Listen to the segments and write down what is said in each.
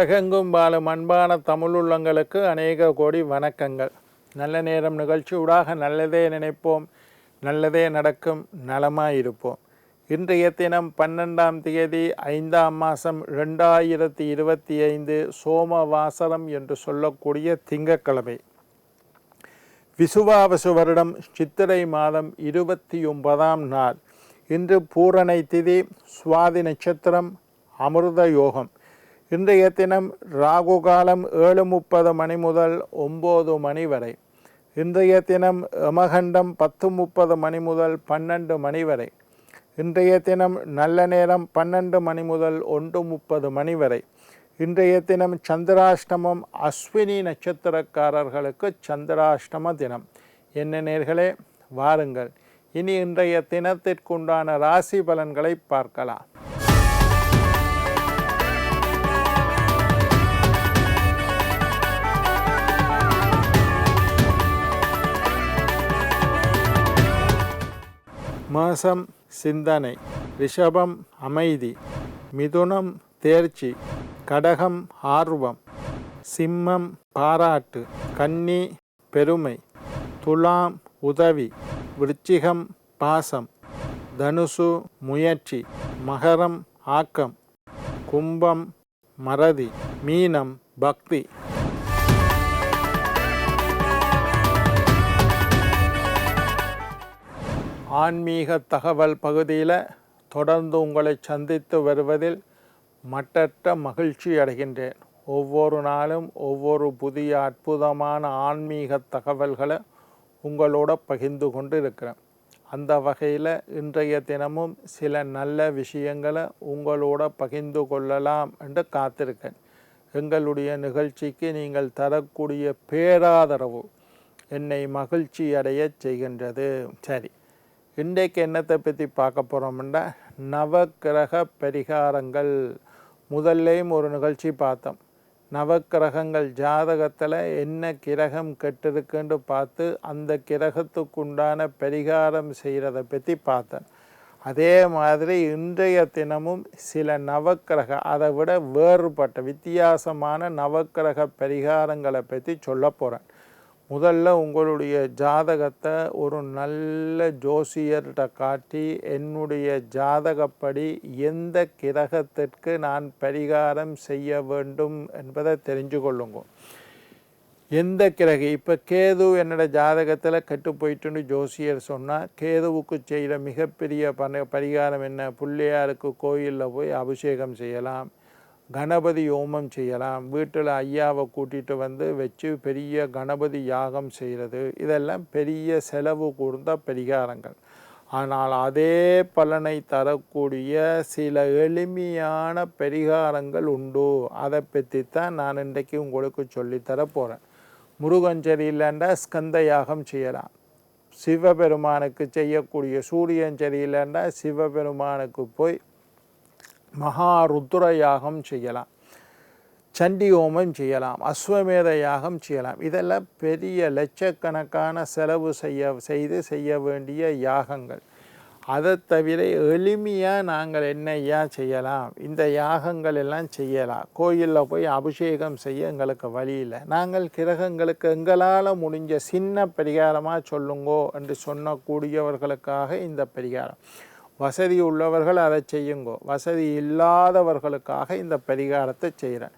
உலகெங்கும் வாழும் அன்பான தமிழுள்ளங்களுக்கு அநேக கோடி வணக்கங்கள். நல்ல நேரம் நிகழ்ச்சி ஊடாக நல்லதே நினைப்போம் நல்லதே நடக்கும் நலமாயிருப்போம் இன்றைய தினம் பன்னெண்டாம் தேதி ஐந்தாம் மாதம் ரெண்டாயிரத்தி இருபத்தி ஐந்து சோமவாசரம் என்று சொல்லக்கூடிய திங்கட்கிழமை. விசுவாவசு வருடம் சித்திரை மாதம் இருபத்தி ஒன்பதாம் நாள். இன்று பூரணை திதி சுவாதி நட்சத்திரம் அமிர்த யோகம். இன்றைய தினம் ராகு காலம் ஏழு முப்பது மணி முதல் ஒம்பது மணி வரை. இன்றைய தினம் யமகண்டம் பத்து முப்பது மணி முதல் பன்னெண்டு மணி வரை. இன்றைய தினம் நல்ல நேரம் பன்னெண்டு மணி முதல் ஒன்று முப்பது மணி வரை. இன்றைய தினம் சந்திராஷ்டமம் அஸ்வினி நட்சத்திரக்காரர்களுக்கு சந்திராஷ்டம தினம். என்ன நேர்களே வாருங்கள். இனி இன்றைய தினத்திற்குண்டான ராசி பலன்களை பார்க்கலாம். மாசம் சிந்தனை ரிஷபம் அமைதி மிதுனம் தேர்ச்சி கடகம் ஆர்வம் சிம்மம் பாராட்டு கன்னி பெருமை துலாம் உதவி விருச்சிகம் பாசம் தனுசு முயற்சி மகரம் ஆக்கம் கும்பம் மறதி மீனம் பக்தி. ஆன்மீக தகவல் பகுதியில் தொடர்ந்து உங்களை சந்தித்து வருவதில் மட்டற்ற மகிழ்ச்சி அடைகின்றேன். ஒவ்வொரு நாளும் ஒவ்வொரு புதிய அற்புதமான ஆன்மீக தகவல்களை உங்களோட பகிர்ந்து கொண்டு இருக்கிறேன் அந்த வகையில் இன்றைய தினமும் சில நல்ல விஷயங்களை உங்களோட பகிர்ந்து கொள்ளலாம் என்று காத்திருக்கேன். எங்களுடைய நிகழ்ச்சிக்கு நீங்கள் தரக்கூடிய பேராதரவு என்னை மகிழ்ச்சி அடையச் செய்கின்றது. சரி. இன்றைக்கு என்னத்தை பற்றி பார்க்க போகிறோம்னா நவக்கிரக பரிகாரங்கள். முதல்லையும் ஒரு நிகழ்ச்சி பார்த்தோம். நவக்கிரகங்கள் ஜாதகத்தில் என்ன கிரகம் கெட்டிருக்குன்னு பார்த்து அந்த கிரகத்துக்குண்டான பரிகாரம் செய்கிறத பற்றி பார்த்தேன். அதே மாதிரி இன்றைய தினமும் சில நவக்கிரக அதை விட வேறுபட்ட வித்தியாசமான நவக்கிரக பரிகாரங்களை பற்றி சொல்ல போகிறேன் முதல்ல உங்களுடைய ஜாதகத்தை ஒரு நல்ல ஜோசியர்கிட்ட காட்டி என்னுடைய ஜாதகப்படி எந்த கிரகத்திற்கு நான் பரிகாரம் செய்ய வேண்டும் என்பதை தெரிஞ்சு கொள்ளுங்க. எந்த கிரக? இப்போ கேது என்னோடய ஜாதகத்தில் கெட்டு போயிட்டுன்னு ஜோசியர் சொன்னால் கேதுவுக்கு செய்கிற மிகப்பெரிய பண பரிகாரம் என்ன? பிள்ளையாருக்கு கோயிலில் போய் அபிஷேகம் செய்யலாம். கணபதி ஹோமம் செய்யலாம். வீட்டில் ஐயாவை கூட்டிகிட்டு வந்து வச்சு பெரிய கணபதி யாகம் செய்கிறது. இதெல்லாம் பெரிய செலவு கூர்ந்த பரிகாரங்கள். ஆனால் அதே பலனை தரக்கூடிய சில எளிமையான பரிகாரங்கள் உண்டு. அதை பற்றி தான் நான் இன்றைக்கு உங்களுக்கு சொல்லித்தர போகிறேன் முருகன் சரியில்லைண்டா ஸ்கந்த யாகம் செய்யலாம். சிவபெருமானுக்கு செய்யக்கூடிய சூரியன் சரியில்லைண்டா சிவபெருமானுக்கு போய் மகா ருத்ர யாகம் செய்யலாம். சண்டி ஹோமம் செய்யலாம். அஸ்வமேத யாகம் செய்யலாம். இதெல்லாம் பெரிய லட்சக்கணக்கான செலவு செய்ய செய்து செய்ய வேண்டிய யாகங்கள். அதை தவிர எளிமையாக நாங்கள் என்னையா செய்யலாம்? இந்த யாகங்கள் எல்லாம் செய்யலாம். கோயிலில் போய் அபிஷேகம் செய்ய எங்களுக்கு வழி இல்லை. நாங்கள் கிரகங்களுக்கு எங்களால் முடிஞ்ச சின்ன பரிகாரமாக சொல்லுங்கோ என்று சொன்னக்கூடியவர்களுக்காக இந்த பரிகாரம். வசதி உள்ளவர்கள் அதை செய்யுங்கோ. வசதி இல்லாதவர்களுக்காக இந்த பரிகாரத்தை செய்கிறேன்.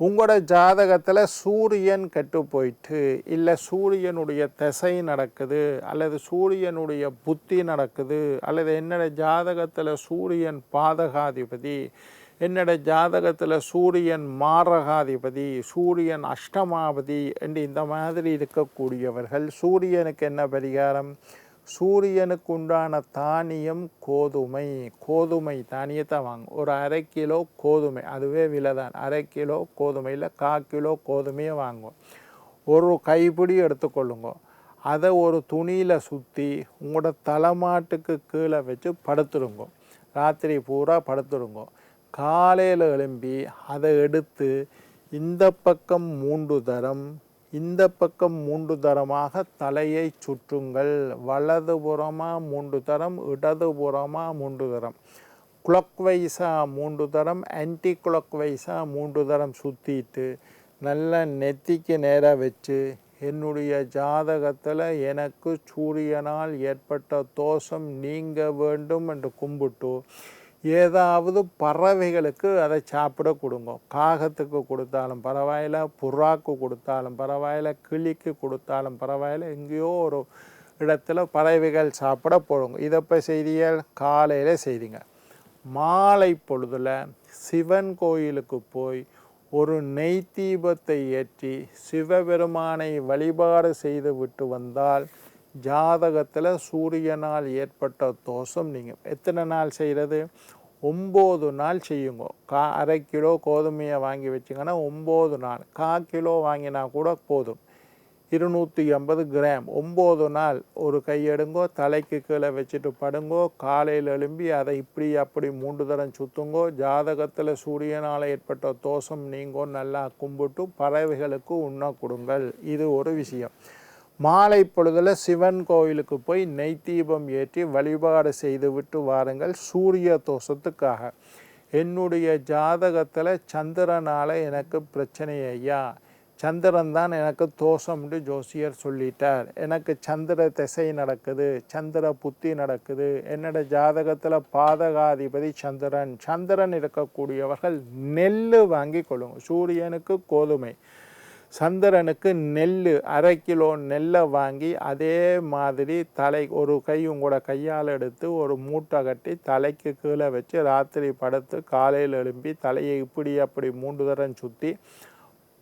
உங்களோட ஜாதகத்தில் சூரியன் கெட்டு போயிட்டு இல்லை சூரியனுடைய திசை நடக்குது அல்லது சூரியனுடைய புத்தி நடக்குது அல்லது என்னோட ஜாதகத்தில் சூரியன் பாதகாதிபதி என்னோட ஜாதகத்தில் சூரியன் மாரகாதிபதி சூரியன் அஷ்டமாபதி என்று இந்த மாதிரி இருக்கக்கூடியவர்கள் சூரியனுக்கு என்ன பரிகாரம்? சூரியனுக்கு உண்டான தானியம் கோதுமை. கோதுமை தானியத்தை வாங்க ஒரு அரை கிலோ கோதுமை அதுவே விலை தான் அரை கிலோ கோதுமையில் கா கிலோ கோதுமையை வாங்குவோம் ஒரு கைப்பிடி எடுத்துக்கொள்ளுங்க. அதை ஒரு துணியில் சுற்றி உங்களோட தலைமாட்டுக்கு கீழே வச்சு படுத்துருங்க ராத்திரி பூரா படுத்துருங்க காலையில் எழும்பி அதை எடுத்து இந்த பக்கம் மூன்று தரம் இந்த பக்கம் மூன்று தரமாக தலையை சுற்றுங்கள். வலதுபுறமாக மூன்று தரம் இடதுபுறமாக மூன்று தரம். குளக் வைஸாக மூன்று தரம் ஆன்டி குளக் வைஸாக மூன்று தரம் சுற்றிட்டு நல்லா நெத்திக்கு நேராக வச்சு என்னுடைய ஜாதகத்தில் எனக்கு சூரியனால் ஏற்பட்ட தோஷம் நீங்க வேண்டும் என்று கும்பிட்டு ஏதாவது பறவைகளுக்கு அதை சாப்பிட கொடுங்க. காகத்துக்கு கொடுத்தாலும் பரவாயில்ல புறாக்கு கொடுத்தாலும் பரவாயில்ல கிளிக்கு கொடுத்தாலும் பரவாயில்ல எங்கேயோ ஒரு இடத்துல பறவைகள் சாப்பிட போடுங்க. இதை இப்போ செய்திகள் காலையில் செய்திங்க. மாலை பொழுதில் சிவன் கோயிலுக்கு போய் ஒரு நெய் தீபத்தை ஏற்றி சிவபெருமானை வழிபாடு செய்து விட்டு வந்தால் ஜாதகத்தில் சூரியனால் ஏற்பட்ட தோஷம் நீங்கள் எத்தனை நாள் செய்கிறது ஒம்பது நாள் செய்யுங்க. கா அரை கிலோ கோதுமையை வாங்கி வச்சிங்கன்னா ஒம்பது நாள். கா கிலோ வாங்கினா கூட போதும். இருநூற்றி ஐம்பது கிராம். ஒம்பது நாள். ஒரு கையெடுங்கோ தலைக்கு கீழே வச்சுட்டு படுங்கோ காலையில் எழும்பி அதை இப்படி அப்படி மூன்று தரம் சுற்றுங்கோ ஜாதகத்தில் சூரியனால் ஏற்பட்ட தோஷம் நீங்கோ நல்லா கும்பிட்டு பறவைகளுக்கு உண்ண கொடுங்கள். இது ஒரு விஷயம். மாலை பொழுதில் சிவன் கோயிலுக்கு போய் நெய் தீபம் ஏற்றி வழிபாடு செய்துவிட்டு வாருங்கள் சூரிய தோஷத்துக்காக. என்னுடைய ஜாதகத்தில் சந்திரனால் எனக்கு பிரச்சனை ஐயா. சந்திரன் தான் எனக்கு தோஷம்னு ஜோசியர் சொல்லிட்டார். எனக்கு சந்திர திசை நடக்குது சந்திர புத்தி நடக்குது. என்னோட ஜாதகத்தில் பாதகாதிபதி சந்திரன். சந்திரன் இருக்கக்கூடியவர்கள் நெல் வாங்கி கொள்ளுங்க. சூரியனுக்கு கோதுமை. சந்திரனுக்கு நெல் அரை கிலோ நெல்லை வாங்கி அதே மாதிரி தலை ஒரு கையும் கூட கையால் எடுத்து ஒரு மூட்டை கட்டி தலைக்கு கீழே வச்சு ராத்திரி படுத்து காலையில் எழும்பி தலையை இப்படி அப்படி மூன்று தரம் சுற்றி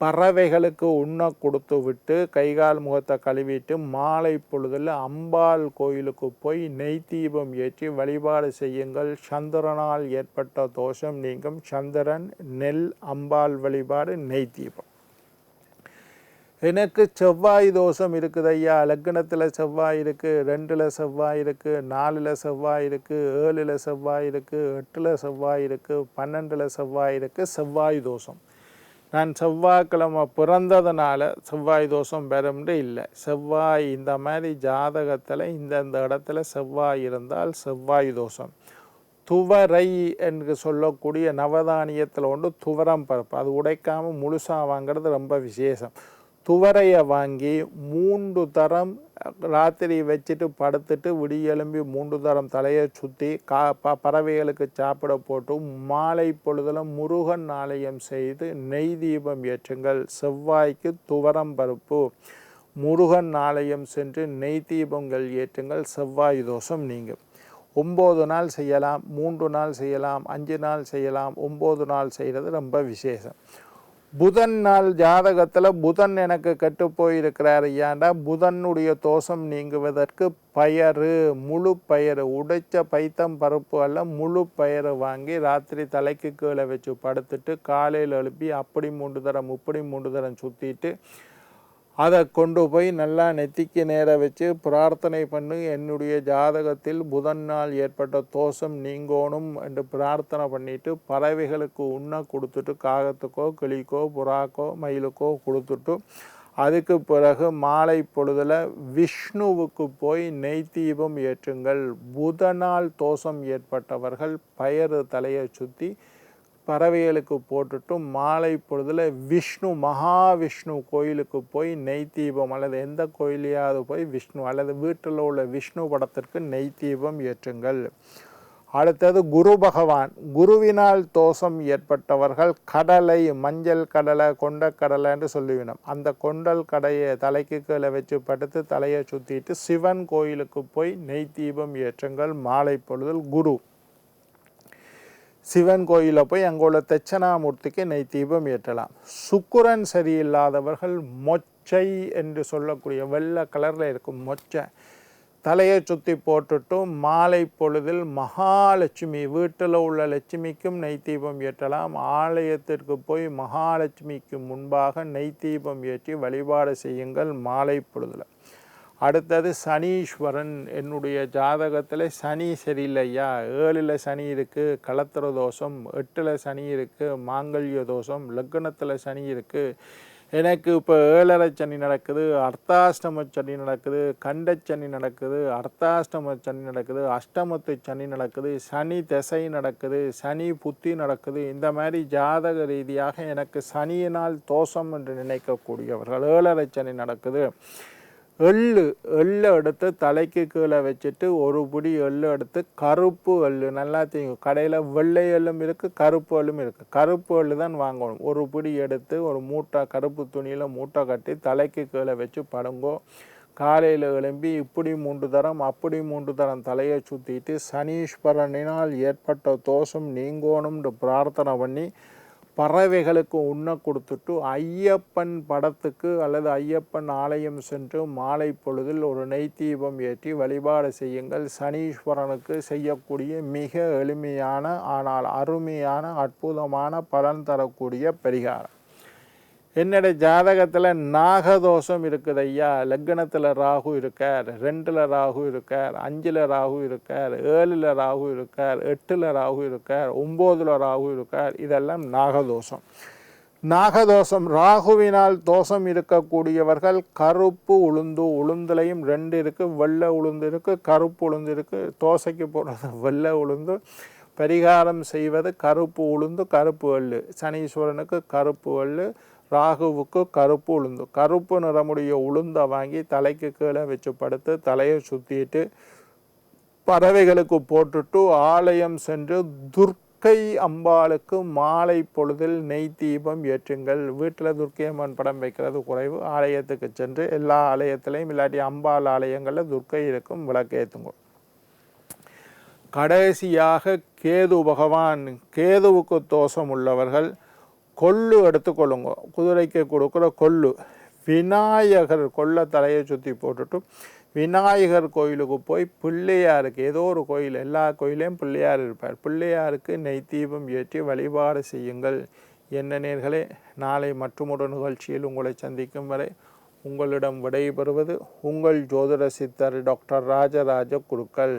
பறவைகளுக்கு உண்ண கொடுத்து விட்டு கைகால் முகத்தை கழுவிட்டு மாலை பொழுதில் அம்பாள் கோயிலுக்கு போய் நெய் தீபம் ஏற்றி வழிபாடு செய்யுங்கள். சந்திரனால் ஏற்பட்ட தோஷம் நீங்கும். சந்திரன் நெல் அம்பாள் வழிபாடு நெய் தீபம். எனக்கு செவ்வாய் தோஷம் இருக்குது ஐயா லக்னத்தில் செவ்வாய் இருக்குது ரெண்டில் செவ்வாய் இருக்குது நாலில் செவ்வாய் இருக்குது ஏழில் செவ்வாய் இருக்குது எட்டில் செவ்வாய் இருக்குது பன்னெண்டில் செவ்வாய் இருக்குது செவ்வாய் தோஷம். நான் செவ்வாய்க்கிழமை பிறந்ததுனால செவ்வாய் தோஷம் பெறும்னு இல்லை. செவ்வாய் இந்த மாதிரி ஜாதகத்தில் இந்தந்த இடத்துல செவ்வாய் இருந்தால் செவ்வாய் தோஷம். துவரை என்று சொல்லக்கூடிய நவதானியத்தில் ஒன்று துவரம் பருப்பு. அது உடைக்காமல் முழுசாக வாங்கிறது ரொம்ப விசேஷம். துவரையை வாங்கி மூன்று தரம் ராத்திரி வச்சுட்டு படுத்துட்டு விடியெலும்பி மூன்று தரம் தலையை சுற்றி கா ப பறவைகளுக்கு சாப்பிட போட்டு மாலை பொழுதில் முருகன் ஆலயம் செய்து நெய் தீபம் ஏற்றுங்கள். செவ்வாய்க்கு துவரம் பருப்பு. முருகன் ஆலயம் சென்று நெய் தீபங்கள் ஏற்றுங்கள். செவ்வாய் தோஷம் நீங்கும். ஒம்பது நாள் செய்யலாம் மூன்று நாள் செய்யலாம் அஞ்சு நாள் செய்யலாம். ஒம்பது நாள் செய்கிறது ரொம்ப விசேஷம். புதன் நாள் ஜாதகத்தில் புதன் எனக்கு கெட்டு போயிருக்கிறார் ஐயாண்டா. புதனுடைய தோஷம் நீங்குவதற்கு பயறு முழு பயிறு உடைச்ச பைத்தம் பருப்பு அல்ல முழு பயிறு வாங்கி ராத்திரி தலைக்கு கீழே வச்சு படுத்துட்டு காலையில் எழுப்பி அப்படி மூன்று தரம் இப்படி மூன்று தரம் சுற்றிட்டு அதை கொண்டு போய் நல்லா நெத்திக்கு நேர வச்சு பிரார்த்தனை பண்ணி என்னுடைய ஜாதகத்தில் புதன் நாள் ஏற்பட்ட தோஷம் நீங்கோணும் என்று பிரார்த்தனை பண்ணிட்டு பறவைகளுக்கு உண்ண கொடுத்துட்டு காகத்துக்கோ கிளிக்கோ புறாக்கோ மயிலுக்கோ கொடுத்துட்டு அதுக்கு பிறகு மாலை பொழுதில் விஷ்ணுவுக்கு போய் நெய் தீபம் ஏற்றுங்கள். புதனால் தோஷம் ஏற்பட்டவர்கள் பயறு தலையை சுற்றி பறவைகளுக்கு போட்டுட்டு மாலை பொழுதில் விஷ்ணு மகாவிஷ்ணு கோயிலுக்கு போய் நெய் தீபம் அல்லது எந்த கோயிலையாவது போய் விஷ்ணு அல்லது வீட்டில் உள்ள விஷ்ணு படத்திற்கு நெய் தீபம் ஏற்றுங்கள். அடுத்தது குரு பகவான். குருவினால் தோஷம் ஏற்பட்டவர்கள் கடலை மஞ்சள் கடலை கொண்டக்கடலை என்று சொல்லுவினோம். அந்த கொண்டல் கடையை தலைக்கு கீழே வச்சு படுத்து தலையை சுற்றிட்டு சிவன் கோயிலுக்கு போய் நெய் தீபம் ஏற்றுங்கள். மாலை பொழுதில் குரு. சிவன் கோயிலில் போய் அங்கே உள்ள தட்சணாமூர்த்திக்கு நெய் தீபம் ஏற்றலாம். சுக்குரன் சரியில்லாதவர்கள் மொச்சை என்று சொல்லக்கூடிய வெள்ளை கலரில் இருக்கும் மொச்சை. தலையை சுற்றி போட்டுட்டும் மாலை பொழுதில் மகாலட்சுமி வீட்டில் உள்ள லட்சுமிக்கும் நெய் தீபம் ஏற்றலாம். ஆலயத்திற்கு போய் மகாலட்சுமிக்கு முன்பாக நெய் தீபம் ஏற்றி வழிபாடு செய்யுங்கள் மாலை பொழுதில். அடுத்தது சனீஸ்வரன் என்னுடைய ஜாதகத்தில் சனி சரியில்லையா? ஏழில் சனி இருக்குது கலத்திர தோஷம் எட்டில் சனி இருக்குது மாங்கல்ய தோஷம் லக்னத்தில் சனி இருக்குது எனக்கு இப்போ ஏழரை சனி நடக்குது அர்த்தாஷ்டம சனி நடக்குது கண்டச்சனி நடக்குது அர்த்தாஷ்டம சனி நடக்குது அஷ்டமத்து சனி நடக்குது சனி திசை நடக்குது சனி புத்தி நடக்குது. இந்த மாதிரி ஜாதக ரீதியாக எனக்கு சனியினால் தோஷம் என்று நினைக்கக்கூடியவர்கள் ஏழரை சனி நடக்குது. எள்ளு எள்ளை எடுத்து தலைக்கு கீழே வச்சுட்டு ஒரு பிடி எள்ளு எடுத்து கருப்பு எள்ளு நல்லா தெரியும். கடையில் வெள்ளை எள்ளும் இருக்குது கருப்பு எள்ளும் இருக்குது கருப்பு எள்ளு தான் வாங்கணும். ஒரு பிடி எடுத்து ஒரு மூட்டை கருப்பு துணியில் மூட்டை கட்டி தலைக்கு கீழே வச்சு படுங்கோ. காலையில் எழும்பி இப்படி மூன்று தரம் அப்படி மூன்று தரம் தலையை சுற்றிட்டு சனீஸ்வரனினால் ஏற்பட்ட தோஷம் நீங்கோணும்னு பிரார்த்தனை பண்ணி பறவைகளுக்கு உண்ண கொடுத்துட்டு ஐயப்பன் படத்துக்கு அல்லது ஐயப்பன் ஆலயம் சென்று மாலை பொழுதில் ஒரு நெய் தீபம் ஏற்றி வழிபாடு செய்யுங்கள். சனீஸ்வரனுக்கு செய்யக்கூடிய மிக எளிமையான ஆனால் அருமையான அற்புதமான பலன் தரக்கூடிய பரிகாரம். என்னுடைய ஜாதகத்தில் நாகதோஷம் இருக்குது ஐயா. லக்னத்தில் ராகு இருக்கார் ரெண்டில் ராகு இருக்கார் அஞ்சில் ராகு இருக்கார் ஏழில் ராகு இருக்கார் எட்டில் ராகு இருக்கார் ஒம்போதில் ராகு இருக்கார். இதெல்லாம் நாகதோஷம். நாகதோஷம் ராகுவினால் தோஷம் இருக்கக்கூடியவர்கள் கருப்பு உளுந்து உளுந்துலையும் ரெண்டு இருக்குது வெள்ளை உளுந்து இருக்குது கருப்பு உளுந்து இருக்குது தோசைக்கு போடுறது வெள்ளை உளுந்து. பரிகாரம் செய்வது கருப்பு உளுந்து கருப்பு எள்ளு. சனீஸ்வரனுக்கு கருப்பு எள்ளு ராகுவுக்கு கருப்பு உளுந்து. கருப்பு நிறமுடைய உளுந்தை வாங்கி தலைக்கு கீழே வச்சு படுத்து தலையை சுற்றிட்டு பறவைகளுக்கு போட்டுட்டு ஆலயம் சென்று துர்க்கை அம்பாளுக்கு மாலை பொழுதில் நெய் தீபம் ஏற்றுங்கள். வீட்டில் துர்க்கை அம்மன் படம் வைக்கிறது குறைவு. ஆலயத்துக்கு சென்று எல்லா ஆலயத்திலையும் இல்லாட்டி அம்பாள் ஆலயங்களில் துர்க்கை இருக்கும் விளக்கேற்றுங்க கடைசியாக கேது பகவான் கேதுவுக்கு தோஷம் உள்ளவர்கள் கொள்ளு எடுத்துக்கொள்ளுங்க குதிரைக்கு கொடுக்குற கொள்ளு. விநாயகர் கொள்ள தலையை சுற்றி போட்டுட்டு விநாயகர் கோயிலுக்கு போய் பிள்ளையாருக்கு ஏதோ ஒரு கோயில் எல்லா கோயிலையும் பிள்ளையார் இருப்பார். பிள்ளையாருக்கு நெய் தீபம் ஏற்றி வழிபாடு செய்யுங்கள். என்ன நேர்களே நாளை மற்றொரு நிகழ்ச்சியில் உங்களை சந்திக்கும் வரை உங்களிடம் விடைபெறுவது உங்கள் ஜோதிட சித்தர் டாக்டர் ராஜராஜ குருக்கள்.